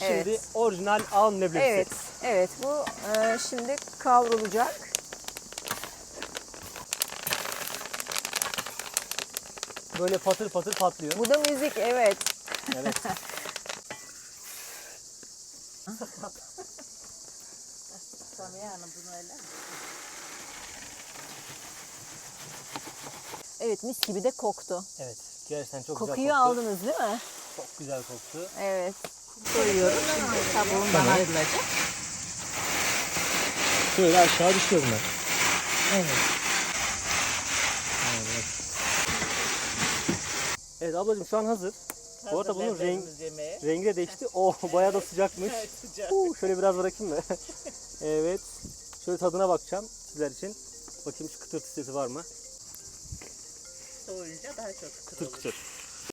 Bu Evet. şimdi orijinal ağın leblebisi. Evet, evet bu e, şimdi kavrulacak. Böyle patır patır patlıyor. Bu da müzik, evet. Evet. Samiye Hanım bunu öyle mi? Evet, mis gibi de koktu. evet. Gerçekten çok Kokuyu güzel koktu. aldınız değil mi? Çok güzel koktu. Evet. Koyuyorum. Şimdi kabuğundan ayrılacak. Şöyle aşağı düşüyor bunlar. Evet. Evet. Evet ablacığım şu an hazır. Bu arada bunun renk, yemeğe. rengi de değişti. Oh bayağı da sıcakmış. Evet, sıcak. Huu, şöyle biraz bırakayım mı? evet. Şöyle tadına bakacağım sizler için. Bakayım şu kıtır sesi var mı? Soğuyunca daha çok kıtır Kıtır olur. kıtır.